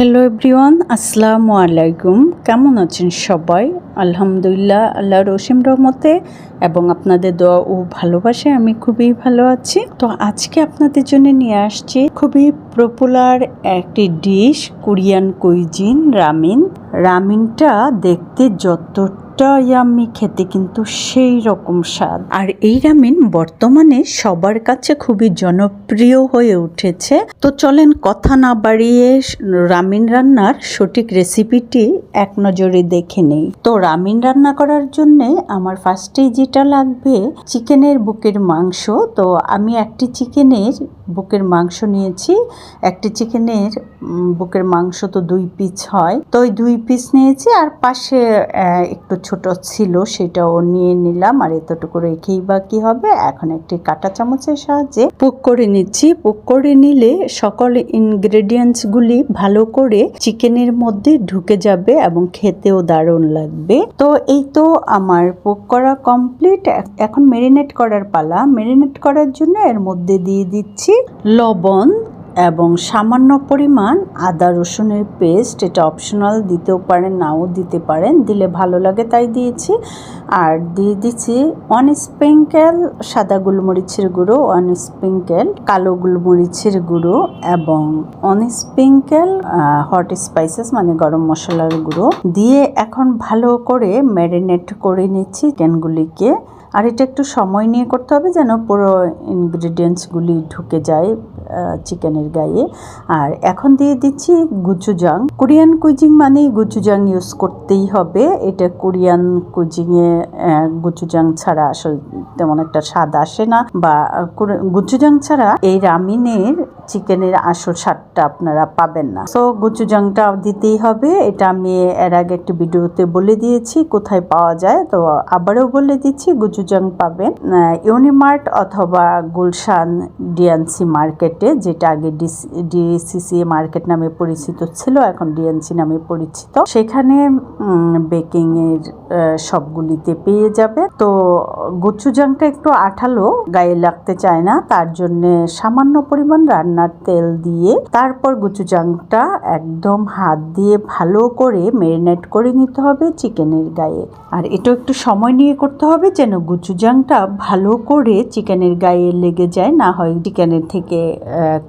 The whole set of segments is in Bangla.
হ্যালো এভরিওয়ান, আসসালামু আলাইকুম। কেমন আছেন সবাই? আলহামদুলিল্লাহ আল্লাহ রসিম রহমতে এবং আপনাদের দোয়া ও ভালোবাসে আমি খুবই ভালো আছি। তো আজকে আপনাদের জন্য নিয়ে আসছি খুবই পপুলার একটি ডিশ কোরিয়ান কুইজিন রামিন রামিনটা দেখতে ইয়াম্মি খেতে কিন্তু সেই রকম স্বাদ। আর এই রামিন বর্তমানে সবার কাছে খুবই জনপ্রিয় হয়ে উঠেছে। তো চলেন কথা না বাড়িয়ে রামিন রান্নার সঠিক রেসিপিটি এক নজরে দেখে নেই। তো রামিন রান্না করার জন্যে আমার ফার্স্টেই যেটা লাগবে, চিকেনের বুকের মাংস। তো আমি একটি চিকেনের বুকের মাংস নিয়েছি। একটি চিকেনের বুকের মাংস তো দুই পিস হয়। তো ওই দুই পিস নিয়েছি আর পাশে একটু ছোট ছিল, সেটাও নিয়ে নিলাম। আর এতটুকু রেখেই বা কি হবে? এখন একটি কাঁটা চামচের সাহায্যে পুক করে নিচ্ছি। পুক করে নিলে সকল ইনগ্রেডিয়েন্টস গুলি ভালো করে চিকেনের মধ্যে ঢুকে যাবে এবং খেতেও দারুণ লাগবে। তো এই তো আমার পুক করা কমপ্লিট এখন মেরিনেট করার পালা। মেরিনেট করার জন্য এর মধ্যে দিয়ে দিচ্ছি লবণ এবং সামান্য পরিমাণ আদা রসুনের পেস্ট, এটা অপশনাল দিতেও পারেন, নাও দিতে পারেন, দিলে ভালো লাগে, তাই দিয়েছি। আর দিয়ে দিচ্ছি ওয়ান স্প্রিঙ্কেল সাদা গোলমরিচের গুঁড়ো ওয়ান স্প্রিঙ্কেল কালো গোলমরিচের গুঁড়ো এবং ওয়ান স্প্রিঙ্কেল হট স্পাইসেস মানে গরম মশলার গুঁড়ো। দিয়ে এখন ভালো করে ম্যারিনেট করে নিচ্ছি চিকেনগুলিকে আর এটা একটু সময় নিয়ে করতে হবে যেন পুরো ইনগ্রিডিয়েন্টসগুলি ঢুকে যায় চিকেনের গায়ে। আর এখন দিয়ে দিচ্ছি গুচুজাং। কোরিয়ান কুইজিং মানেই গুচুজাং ইউজ করতেই হবে। এটা কোরিয়ান কুইজিংয়ে গুচুজাং ছাড়া আসলে তেমন একটা স্বাদ আসে না বা গুচুজাং ছাড়া এই রামিনের চিকেনের আসল স্বাদটা আপনারা পাবেন না। সো গুচুজাংটা দিতেই হবে। এটা আমি এর আগে একটি ভিডিওতে বলে দিয়েছি, কোথায় পাওয়া যায়। তো, আবারও বলে দিচ্ছি, গুচুজাং পাবেন ইউনিমার্ট অথবা গুলশান ডিএনসি মার্কেটে, যেটা আগে ডিসিসি মার্কেট নামে পরিচিত ছিল, এখন ডিএনসি নামে পরিচিত। সেখানে বেকিং এর সবগুলিতে পেয়ে যাবে তো, গুচুজাংটা একটু আঠালো, গায়ে লাগতে চায় না, তার জন্য সামান্য পরিমাণ রান্নার তেল দিয়ে তারপর গুচুজাংটা একদম হাত দিয়ে ভালো করে মেরিনেট করে নিতে হবে চিকেনের গায়ে। আর এটা একটু সময় নিয়ে করতে হবে যেন গুচুজাংটা ভালো করে চিকেনের গায়ে লেগে যায়, না হয় চিকেনের থেকে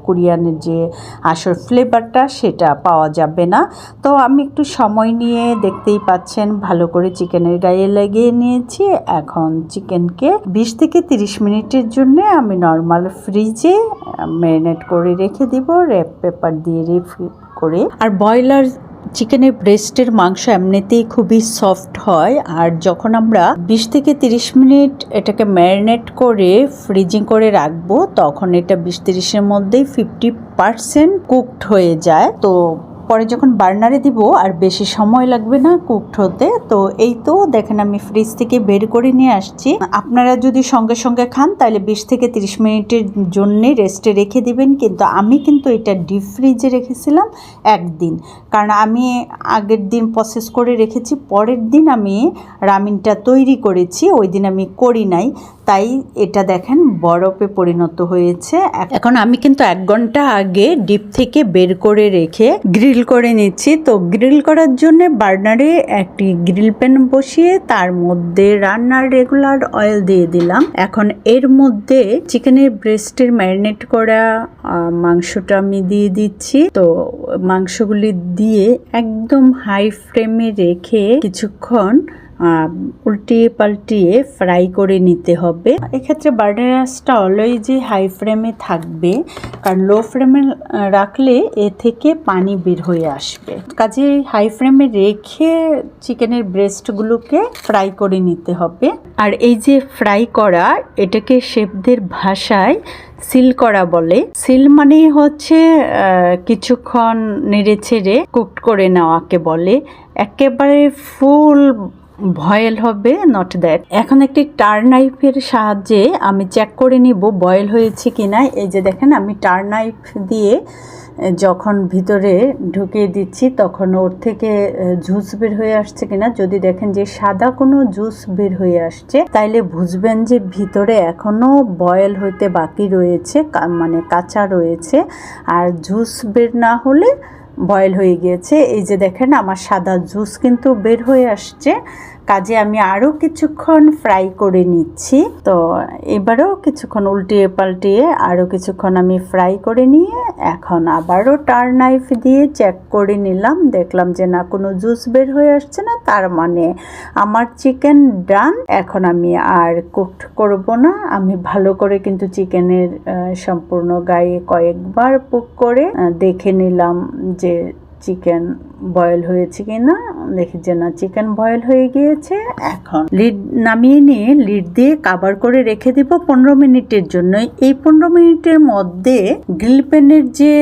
কোরিয়ানের যে আসল ফ্লেভারটা সেটা পাওয়া যাবে না। তো আমি একটু সময় নিয়ে দেখতেই পাচ্ছেন, ভালো করে চিকেনের গায়ে লাগিয়ে নিয়েছি। এখন চিকেনকে বিশ থেকে তিরিশ মিনিটের জন্য আমি নর্মাল ফ্রিজে ম্যারিনেট করে রেখে দিব র্যাপ পেপার দিয়ে রেপ করে। আর ব্রয়লার চিকেনের ব্রেস্টের মাংস এমনিতেই খুবই সফট হয়, আর যখন আমরা বিশ থেকে তিরিশ মিনিট এটাকে ম্যারিনেট করে ফ্রিজিং করে রাখব, তখন এটা বিশ তিরিশের মধ্যেই ফিফটি পারসেন্ট কুকড হয়ে যায়। তো পরে যখন বার্নারে দিব, আর বেশি সময় লাগবে না কুকড হতে তো এই তো দেখেন আমি ফ্রিজ থেকে বের করে নিয়ে আসছি। আপনারা যদি সঙ্গে সঙ্গে খান, তাহলে বিশ থেকে তিরিশ মিনিটের জন্যে রেস্টে রেখে দিবেন, কিন্তু আমি কিন্তু এটা ডিপ ফ্রিজে রেখেছিলাম একদিন। কারণ আমি আগের দিন প্রসেস করে রেখেছি, পরের দিন আমি রামিনটা তৈরি করেছি, ওই দিন আমি করি নাই। তাই এটা দেখেন বরফে পরিণত হয়েছে। এখন আমি কিন্তু এক ঘণ্টা আগে ডিপ থেকে বের করে রেখে গ্রিল করে নিচ্ছি। তো গ্রিল করার জন্য বার্নারে একটি গ্রিল প্যান বসিয়ে তার মধ্যে রান্নার রেগুলার অয়েল দিয়ে দিলাম। এখন এর মধ্যে চিকেনের ব্রেস্টের ম্যারিনেট করা মাংসটা আমি দিয়ে দিচ্ছি। তো মাংসগুলি দিয়ে একদম হাই ফ্লেমে রেখে কিছুক্ষণ উল্টিয়ে পাল্টিয়ে ফ্রাই করে নিতে হবে। এক্ষেত্রে বার্নারাসটা অলওয়েজই হাই ফ্লেমে থাকবে, কারণ লো ফ্লেমে রাখলে এ থেকে পানি বের হয়ে আসবে। কাজে হাই ফ্লেমে রেখে চিকেনের ব্রেস্টগুলোকে ফ্রাই করে নিতে হবে। আর এই যে ফ্রাই করা, এটাকে শেফদের ভাষায় সিল করা বলে। সিল মানে হচ্ছে কিছুক্ষণ নেড়ে ছেড়ে কুকড করে নেওয়াকে বলে। একেবারে ফুল বয়েল হবে নট দ্যাট এখন একটি টার নাইফের সাহায্যে আমি চেক করে নিব বয়েল হয়েছে কি না এই যে দেখেন, আমি টার নাইফ দিয়ে যখন ভিতরে ঢুকিয়ে দিচ্ছি, তখন ওর থেকে জুস বের হয়ে আসছে কিনা। যদি দেখেন যে সাদা কোনো জুস বের হয়ে আসছে, তাইলে বুঝবেন যে ভিতরে এখনও বয়েল হইতে বাকি রয়েছে মানে কাঁচা রয়েছে। আর জুস বের না হলে বয়েল হয়ে গিয়েছে। এই যে দেখেন, আমার সাদা জুস কিন্তু বের হয়ে আসছে। কাজে আমি আরও কিছুক্ষণ ফ্রাই করে নিচ্ছি। তো এবারেও কিছুক্ষণ উল্টিয়ে পাল্টিয়ে আরও কিছুক্ষণ আমি ফ্রাই করে নিয়ে এখন আবারও টার নাইফ দিয়ে চেক করে নিলাম। দেখলাম যে না, কোনো জুস বের হয়ে আসছে না, তার মানে আমার চিকেন ডান। এখন আমি আর কুকড করব না। আমি ভালো করে কিন্তু চিকেনের সম্পূর্ণ গায়ে কয়েকবার পুক করে দেখে নিলাম যে চিকেন বয়েল হয়েছে কিনা দেখি যে না, চিকেন বয়েল হয়ে গিয়েছে। এখন লিড নামিয়ে নিয়ে লিড দিয়ে কাবার করে রেখে দিব পনেরো মিনিটের জন্য। এই পনেরো মিনিটের মধ্যে গ্রিল প্যানের যে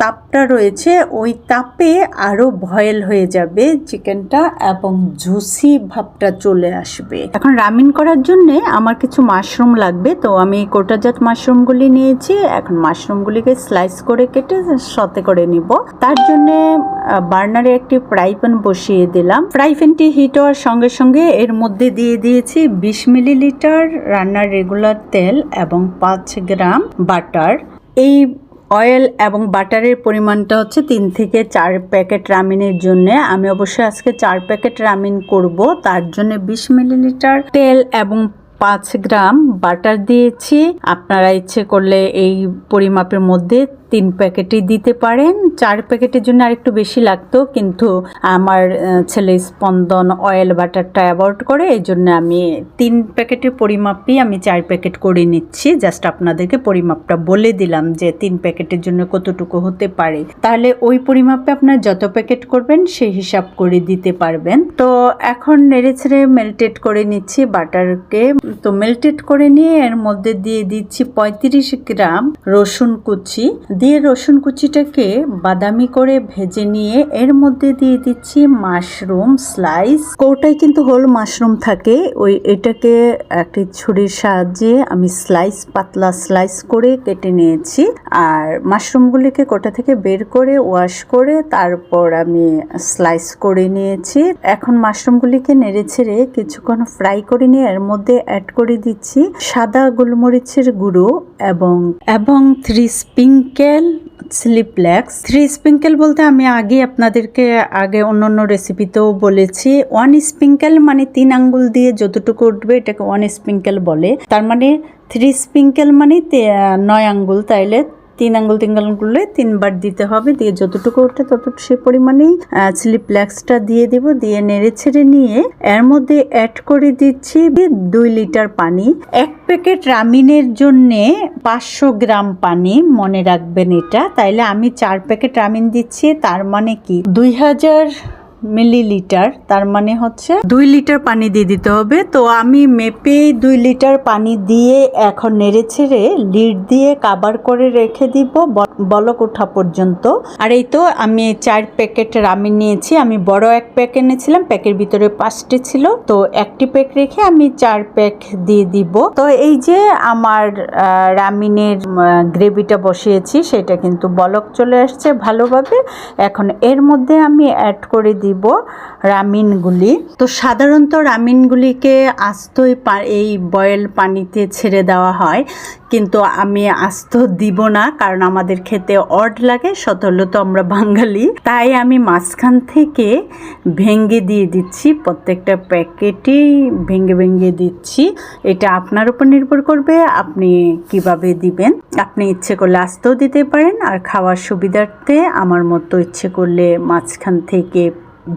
তাপটা রয়েছে, ওই তাপে আরও বয়েল হয়ে যাবে চিকেনটা এবং জুসি ভাবটা চলে আসবে। এখন রামিন করার জন্যে আমার কিছু মাশরুম লাগবে। তো আমি কোটাজাত মাশরুমগুলি নিয়েছি। এখন মাশরুমগুলিকে স্লাইস করে কেটে সতে করে নিব। তার জন্য বার্নারে একটি ফ্রাই প্যান বসিয়ে দিলাম। ফ্রাই প্যানটি হিট হওয়ার সঙ্গে সঙ্গে এর মধ্যে দিয়ে দিয়েছি বিশ মিলিলিটার রান্নার রেগুলার তেল এবং পাঁচ গ্রাম বাটার। এই অয়েল এবং বাটারের পরিমাণটা হচ্ছে তিন থেকে চার প্যাকেট রামিনের জন্য। আমি অবশ্যই আজকে চার প্যাকেট রামিন করব। তার জন্য বিশ মিলিলিটার তেল এবং পাঁচ গ্রাম বাটার দিয়েছি। আপনারা ইচ্ছে করলে এই পরিমাপের মধ্যে তিন প্যাকেটই দিতে পারেন। চার প্যাকেটের জন্য আরেকটু বেশি লাগতো, কিন্তু আমার ছেলে স্পন্দন অয়েল বাটারটা অ্যাভয়েড করে, এই জন্য আমি তিন প্যাকেটের পরিমাপই আমি চার প্যাকেট করে নিচ্ছি। জাস্ট আপনাদেরকে পরিমাপটা বলে দিলাম যে তিন প্যাকেটের জন্য কতটুকু হতে পারে। তাহলে ওই পরিমাপে আপনার যত প্যাকেট করবেন, সেই হিসাব করে দিতে পারবেন। তো এখন নেড়ে ছেড়ে মেল্টেড করে নিচ্ছি বাটারকে। তো মেল্টেড করে নিয়ে এর মধ্যে দিয়ে দিচ্ছি পঁয়ত্রিশ গ্রাম রসুন কুচি দিয়ে রসুন কুচিটাকে বাদামি করে ভেজে নিয়ে এর মধ্যে দিয়ে দিচ্ছি মাশরুম স্লাইস। কোটায় কিন্তু হোল মাশরুম থাকে। ওই এটাকে একটি ছুরির সাহায্যে আমি স্লাইস, পাতলা স্লাইস করে কেটে নিয়েছি। আর মাশরুমগুলিকে কোটা থেকে বের করে ওয়াশ করে তারপর আমি স্লাইস করে নিয়েছি। এখন মাশরুমগুলিকে নেড়ে ছেড়ে কিছুক্ষণ ফ্রাই করে নিয়ে এর মধ্যে অ্যাড করে দিচ্ছি সাদা গোলমরিচের গুঁড়ো এবং এবং থ্রি স্পিঙ্কেল স্লিপলেক্স, থ্রি স্পিঙ্কেল বলতে আমি আগে আপনাদেরকে আগে অন্য অন্য রেসিপিতেও বলেছি। ওয়ান স্পিঙ্কেল মানে তিন আঙ্গুল দিয়ে যতটুকু উঠবে এটাকে ওয়ান স্পিঙ্কেল বলে। তার মানে থ্রি স্পিঙ্কেল মানে নয় আঙ্গুল। তাইলে তিন আঙ্গুল, তিন আঙ্গুলে তিনবার দিতে হবে। দিয়ে যতটুকু ওঠে ততটুকু সে পরিমাণেই স্লিপলেক্সটা দিয়ে দিব। দিয়ে নেড়ে ছেড়ে নিয়ে এর মধ্যে অ্যাড করে দিচ্ছি দুই লিটার পানি। এক প্যাকেট রামিনের জন্যে পাঁচশো গ্রাম পানি, মনে রাখবেন এটা। তাইলে আমি চার প্যাকেট রামিন দিচ্ছি, তার মানে কি? দুই হাজার মিলিলিটার, তার মানে হচ্ছে দুই লিটার পানি দিয়ে দিতে হবে। তো আমি মেপে দুই লিটার পানি দিয়ে এখন নেড়ে ছেড়ে লিড দিয়ে কাবার করে রেখে দিব বলক ওঠা পর্যন্ত। আর এই তো আমি চার প্যাকেট রামিন নিয়েছি। আমি বড় এক প্যাক এনেছিলাম, প্যাকের ভিতরে পাঁচটি ছিল। তো একটি প্যাক রেখে আমি চার প্যাক দিয়ে দিব। তো এই যে আমার রামিনের গ্রেভিটা বসিয়েছি, সেটা কিন্তু বলক চলে আসছে ভালোভাবে। এখন এর মধ্যে আমি অ্যাড করে দিব রামিনগুলি। তো সাধারণত রামিনগুলিকে আস্তই এই বয়েল পানিতে ছেড়ে দেওয়া হয়। কিন্তু আমি আস্ত দিব না, কারণ আমাদের খেতে অড লাগে সতর্ক আমরা বাঙালি। তাই আমি মাঝখান থেকে ভেঙে দিয়ে দিচ্ছি, প্রত্যেকটা প্যাকেটেই ভেঙে ভেঙে দিচ্ছি। এটা আপনার উপর নির্ভর করবে, আপনি কীভাবে দিবেন। আপনি ইচ্ছে করলে আস্তেও দিতে পারেন, আর খাওয়ার সুবিধার্থে আমার মতো ইচ্ছে করলে মাঝখান থেকে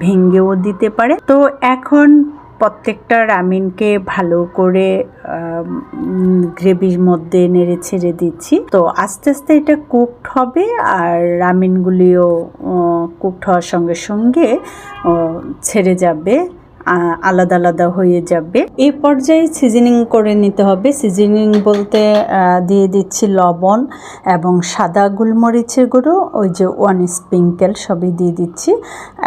ভেঙেও দিতে পারে। তো এখন প্রত্যেকটা রামিনকে ভালো করে গ্রেভির মধ্যে নেড়ে ছেড়ে দিচ্ছি। তো আস্তে আস্তে এটা কুকড হবে আর রামিনগুলিও কুকড হওয়ার সঙ্গে সঙ্গে ছেড়ে যাবে আলাদা আলাদা হয়ে যাবে। এই পর্যায়ে সিজনিং করে নিতে হবে। সিজনিং বলতে দিয়ে দিচ্ছি লবণ এবং সাদা গোলমরিচের গুঁড়ো, ওই যে ওয়ান স্প্রিঙ্কেল সবই দিয়ে দিচ্ছি।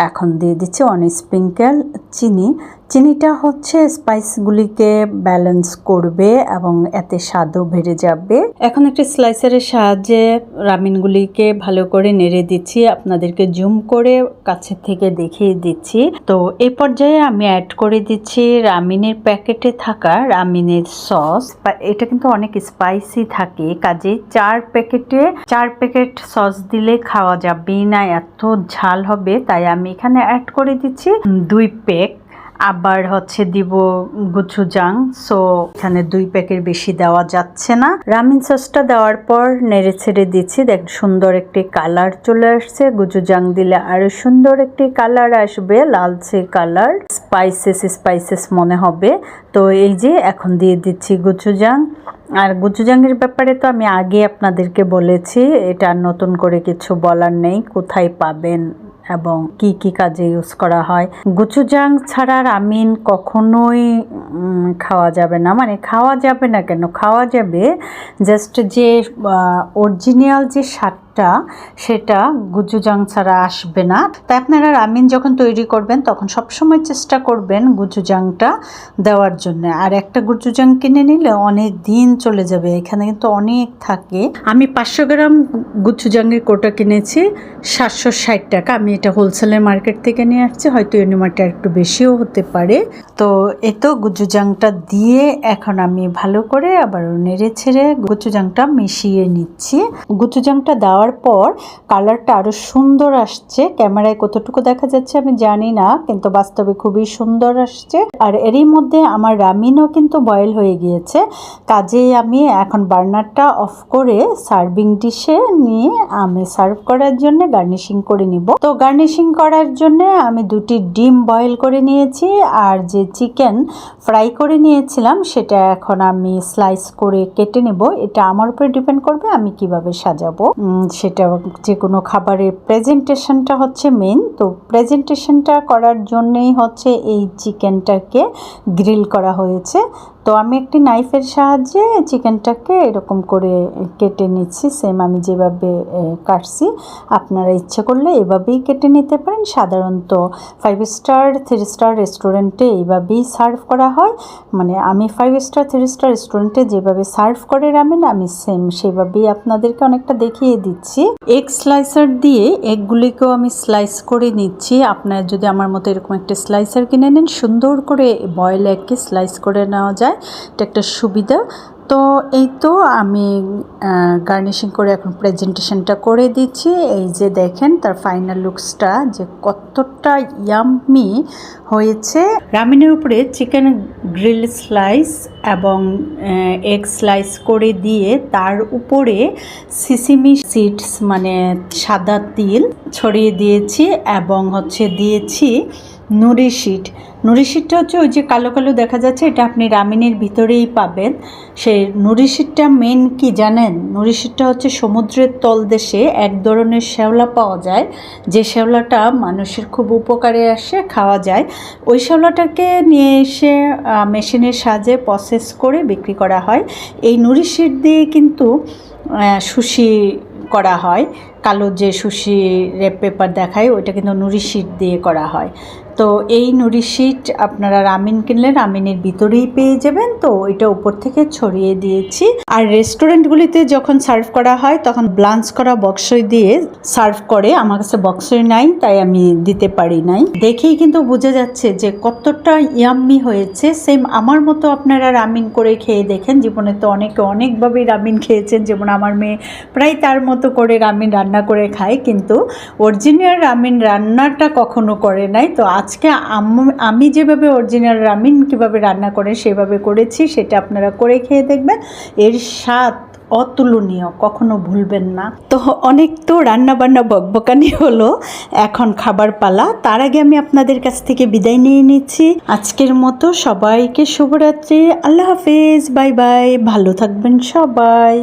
এখন দিয়ে দিচ্ছি ওয়ান স্প্রিঙ্কেল চিনি। চিনিটা হচ্ছে স্পাইসগুলিকে ব্যালেন্স করবে এবং এতে স্বাদও বেড়ে যাবে। এখন একটা স্লাইসারের সাহায্যে রামিনগুলিকে ভালো করে নেড়ে দিচ্ছি। আপনাদেরকে জুম করে কাছে থেকে দেখিয়ে দিচ্ছি। তো এই পর্যায়ে আমি অ্যাড করে দিচ্ছি রামিনের প্যাকেটে থাকা রামিনের সস এটা কিন্তু অনেক স্পাইসি থাকে। কাজে চার প্যাকেটে, চার প্যাকেট সস দিলে খাওয়া যাবেই না। এত ঝাল হবে, তাই আমি এখানে অ্যাড করে দিচ্ছি দুই প্যাক আবার হচ্ছে দিব গুচুজাং সো এখানে দুই প্যাকেট বেশি দেওয়া যাচ্ছে না। রামিন সসটা দেওয়ার পর নেড়ে ছেড়ে দিচ্ছি। দেখ, সুন্দর একটি কালার চলে আসছে। গুচুজাং দিলে আরও সুন্দর একটি কালার আসবে, লালচে কালার স্পাইসেস স্পাইসেস মনে হবে। তো এই যে, এখন দিয়ে দিচ্ছি গুচুজাং আর গুচুজাংয়ের ব্যাপারে তো আমি আগে আপনাদেরকে বলেছি, এটা নতুন করে কিছু বলার নেই। কোথায় পাবেন এবং কি কি কাজে ইউজ করা হয়। গুচুজাং ছাড়া রামিন কখনোই খাওয়া যাবে না। মানে খাওয়া যাবে না কেন? খাওয়া যাবে জাস্ট যে অরিজিনাল যে স্বাদ স্বাদটা সেটা গুজুজাং ছাড়া আসবে না। তাই আপনারা রামিন যখন তৈরি করবেন, তখন সবসময় চেষ্টা করবেন গুজুজাংটা দেওয়ার জন্য। আর একটা গুজুজাং কিনে নিলে অনেক দিন চলে যাবে, এখানে কিন্তু অনেক থাকে। আমি পাঁচশো গ্রাম গুজুজাংয়ের কোটা কিনেছি, সাতশো ষাট টাকা। আমি এটা হোলসেলের মার্কেট থেকে নিয়ে আসছি, হয়তো ইউনিমার্টে একটু বেশিও হতে পারে। তো এ তো গুজুজাংটা দিয়ে এখন আমি ভালো করে আবার নেড়ে ছেড়ে গুচুজাংটা মিশিয়ে নিচ্ছি। গুচুজাংটা দেওয়ার দেওয়ার পর কালারটা আরও সুন্দর আসছে। ক্যামেরায় কতটুকু দেখা যাচ্ছে আমি জানি না, কিন্তু বাস্তবে খুবই সুন্দর আসছে। আর এরই মধ্যে আমার রামিনও কিন্তু বয়েল হয়ে গিয়েছে। কাজেই আমি এখন বার্নারটা অফ করে সার্ভিং ডিশে নিয়ে আমি সার্ভ করার জন্য গার্নিশিং করে নিব। তো গার্নিশিং করার জন্য আমি দুটি ডিম বয়েল করে নিয়েছি আর যে চিকেন ফ্রাই করে নিয়েছিলাম সেটা এখন আমি স্লাইস করে কেটে নেব। এটা আমার উপরে ডিপেন্ড করবে আমি কীভাবে সাজাবো। সেটা যে কোনো খাবারের প্রেজেন্টেশনটা হচ্ছে মেন তো প্রেজেন্টেশনটা করার জন্যেই হচ্ছে এই চিকেনটাকে গ্রিল করা হয়েছে। তো আমি একটি নাইফের সাহায্যে চিকেনটাকে এরকম করে কেটে নিচ্ছি সেম আমি যেভাবে কাটছি। আপনারা ইচ্ছে করলে এভাবেই কেটে নিতে পারেন। সাধারণত ফাইভ স্টার থ্রি স্টার রেস্টুরেন্টে এইভাবেই সার্ভ করা হয়। মানে আমি ফাইভ স্টার থ্রি স্টার রেস্টুরেন্টে যেভাবে সার্ভ করে রামেন আমি সেম সেভাবেই আপনাদেরকে অনেকটা দেখিয়ে দিচ্ছি। এগ স্লাইসার দিয়ে এগগুলিকেও আমি স্লাইস করে নিচ্ছি। আপনারা যদি আমার মতো এরকম একটা স্লাইসার কিনে নেন, সুন্দর করে বয়েল এগকে স্লাইস করে নেওয়া যায়। এটা একটা সুবিধা। তো এই তো আমি গার্নিশিং করে এখন প্রেজেন্টেশনটা করে দিচ্ছি। এই যে দেখেন, তার ফাইনাল লুকসটা যে কতটা ইয়াম্মি হয়েছে। রামিনের উপরে চিকেন গ্রিল স্লাইস এবং এগ স্লাইস করে দিয়ে তার উপরে সিসিমি সিডস মানে সাদা তিল ছড়িয়ে দিয়েছি এবং হচ্ছে দিয়েছি নুরি শিট। নুরি শিটটা হচ্ছে ওই যে কালো কালো দেখা যাচ্ছে, এটা আপনি রামিনের ভিতরেই পাবেন। সেই নুরি শিটটা মেন কি জানেন? নুরি শিটটা হচ্ছে সমুদ্রের তলদেশে এক ধরনের শ্যাওলা পাওয়া যায়, যে শ্যাওলাটা মানুষের খুব উপকারে আসে, খাওয়া যায়। ওই শ্যাওলাটাকে নিয়ে এসে মেশিনের সাহায্যে প্রসেস করে বিক্রি করা হয়। এই নুরি শিট দিয়ে কিন্তু সুশি করা হয়। কালো যে সুশি রেপ পেপার দেখায়, ওইটা কিন্তু নুরি শিট দিয়ে করা হয়। তো এই নুরি শিট আপনারা রামিন কিনলে রামিনের ভিতরেই পেয়ে যাবেন। তো এটা উপর থেকে ছড়িয়ে দিয়েছি। আর রেস্টুরেন্টগুলিতে যখন সার্ভ করা হয়, তখন ব্লাঞ্চ করা বক্সই দিয়ে সার্ভ করে। আমার কাছে বক্সই নাই, তাই আমি দিতে পারি নাই। দেখেই কিন্তু বোঝা যাচ্ছে যে কতটা ইয়াম্মি হয়েছে। সেম আমার মতো আপনারা রামিন করে খেয়ে দেখেন। জীবনে তো অনেকে অনেকভাবেই রামিন খেয়েছেন। যেমন আমার মেয়ে প্রায় তার মতো করে রামিন রান্না করে খায়, কিন্তু অরিজিনাল রামিন রান্নাটা কখনো করে নাই। তো আজকে আমি যেভাবে অরিজিনাল রামিন কীভাবে রান্না করে সেভাবে করেছি, সেটা আপনারা করে খেয়ে দেখবেন। এর স্বাদ অতুলনীয়, কখনো ভুলবেন না। তো অনেক তো রান্না বান্না বকবকানি হলো, এখন খাবার পালা। তার আগে আমি আপনাদের কাছ থেকে বিদায় নিয়ে নিচ্ছি। আজকের মতো সবাইকে শুভরাত্রি, আল্লাহ হাফেজ, বাই বাই, ভালো থাকবেন সবাই।